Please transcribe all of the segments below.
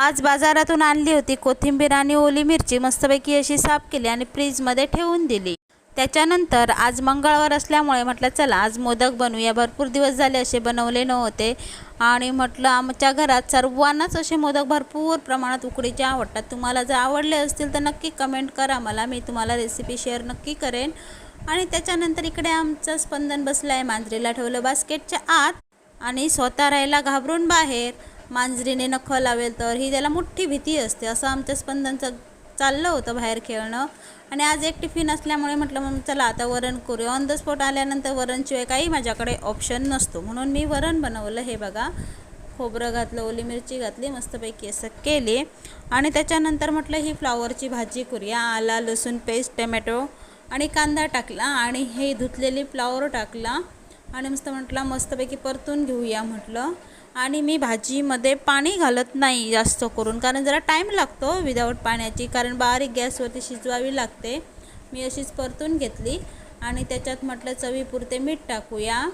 आज बाजारातून आणली होती कोथिंबीर आणि ओली मिरची मस्तपैकी अशी साफ केली आणि फ्रीजमध्ये ठेवून दिली. त्याच्यानंतर आज मंगळवार असल्यामुळे म्हटलं चला आज मोदक बनवूया. भरपूर दिवस झाले असे बनवले नव्हते. आणि म्हटलं आमच्या घरात सर्वांनाच असे मोदक भरपूर प्रमाणात उकडीचे आवडतात. तुम्हाला जर आवडले असतील तर नक्की कमेंट करा मला. मी तुम्हाला रेसिपी शेअर नक्की करेन. आणि त्याच्यानंतर इकडे आमचं स्पंदन बसलं आहे मांजरीला ठेवलं बास्केटच्या आत आणि स्वतः राहायला घाबरून बाहेर. मांजरीने नखं लावेल तर ही त्याला मोठी भीती असते. असं आमच्या स्पंदनचं चाललं होतं बाहेर खेळणं. आणि आज एक टिफिन असल्यामुळे म्हटलं मग चला आता वरण करूया. ऑन द स्पॉट आल्यानंतर वरणशिवाय काही माझ्याकडे ऑप्शन नसतो. म्हणून मी वरण बनवलं. हे बघा खोबरं घातलं ओली मिरची घातली मस्तपैकी असं केली. आणि त्याच्यानंतर म्हटलं ही फ्लावरची भाजी करूया. आला लसूण पेस्ट टमॅटो आणि कांदा टाकला आणि हे धुतलेली फ्लावर टाकला. आणि मस्त म्हटलं मस्तपैकी परतून घेऊया म्हटलं. आणि मी भाजीमध्ये पाणी घालत नाही जास्त करून कारण जरा टाईम लागतो विदाऊट पाण्याची कारण बारीक गॅसवरती शिजवावी लागते. मी अशीच परतून घेतली आणि त्याच्यात म्हटलं चवीपुरते मीठ टाकूया.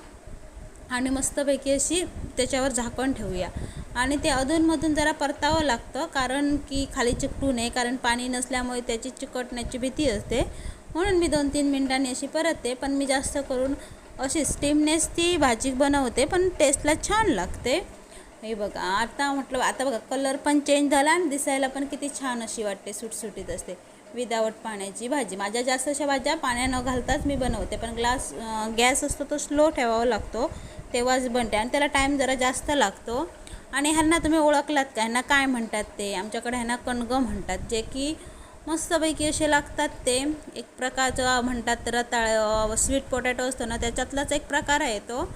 आणि मस्तपैकी अशी त्याच्यावर झाकण ठेवूया. आणि ते अधूनमधून जरा परतावं लागतं कारण की खाली चिकटू नये कारण पाणी नसल्यामुळे त्याची चिकटण्याची भीती असते. म्हणून मी दोन तीन मिनटांनी अशी परतते पण मी जास्त करून अशी स्टीमनेस ती भाजी बनवते पण टेस्टला छान लागते. हे बघा आता म्हटलं आता बघा कलर पण चेंज झाला आणि दिसायला पण किती छान अशी वाटते सुटसुटीत असते. विदावट पाण्याची भाजी. माझ्या जास्त अशा भाज्या पाण्या न घालताच मी बनवते पण ग्लास गॅस असतो तो स्लो ठेवावा लागतो तेव्हाच बनते आणि त्याला टाईम जरा जास्त लागतो. आणि ह्यांना तुम्ही ओळखलात का? ह्यांना काय म्हणतात ते? आमच्याकडे ह्यांना कणगं म्हणतात जे की मस्तपैकी असे लागतात ते. एक प्रकारचं म्हणतात रताळ स्वीट पोटॅटो असतो ना त्याच्यातलाच एक प्रकार आहे तो.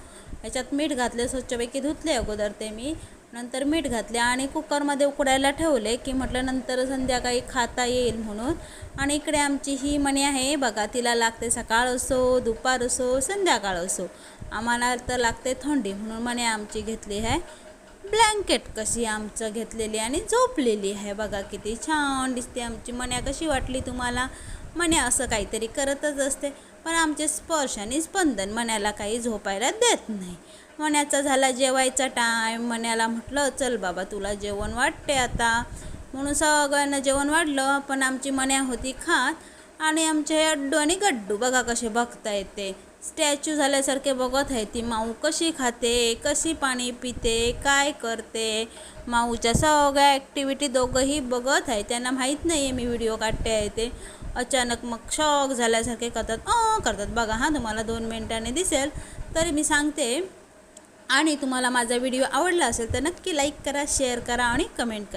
याच्यात मीठ घातले स्वच्छपैकी धुतले अगोदर ते मी. नंतर मीठ घातले आणि कुकरमध्ये उकडायला ठेवले की म्हटलं नंतर संध्याकाळी खाता येईल म्हणून. आणि इकडे आमची ही मणी आहे बघा तिला लागते सकाळ असो दुपार असो संध्याकाळ असो. आम्हाला तर लागते थंडी म्हणून मणी आमची घेतली आहे. ब्लँकेट कशी आमचं घेतलेली आणि झोपलेली आहे. बघा किती छान दिसते आमची. मन्या कशी वाटली तुम्हाला? मन्या असं काहीतरी करतच असते पण आमचे स्पर्श आणि स्पंदन मण्याला काही झोपायला देत नाही. मण्याचा झाला जेवायचा टाईम मण्याला म्हटलं चल बाबा तुला जेवण वाटते आता. म्हणून सगळ्यांना जेवण वाढलं पण आमची मन्या होती खात आणि आमचे अड्डू आणि गड्डू बघा कसे बघता येते. स्टॅच्यू झाल्यासारखे बघत आहे ती माऊ कशी खाते कशी पाणी पिते काय करते. माऊच्या सगळ्या ॲक्टिव्हिटी दोघंही बघत आहे. त्यांना माहीत नाही आहे मी व्हिडिओ काढते आहे ते. अचानक मग शॉक झाल्यासारखे करतात. अ करतात. बघा हां तुम्हाला दोन मिनटाने दिसेल. तरी मी सांगते. आणि तुम्हाला माझा व्हिडिओ आवडला असेल तर नक्की लाईक करा शेअर करा आणि कमेंट करा.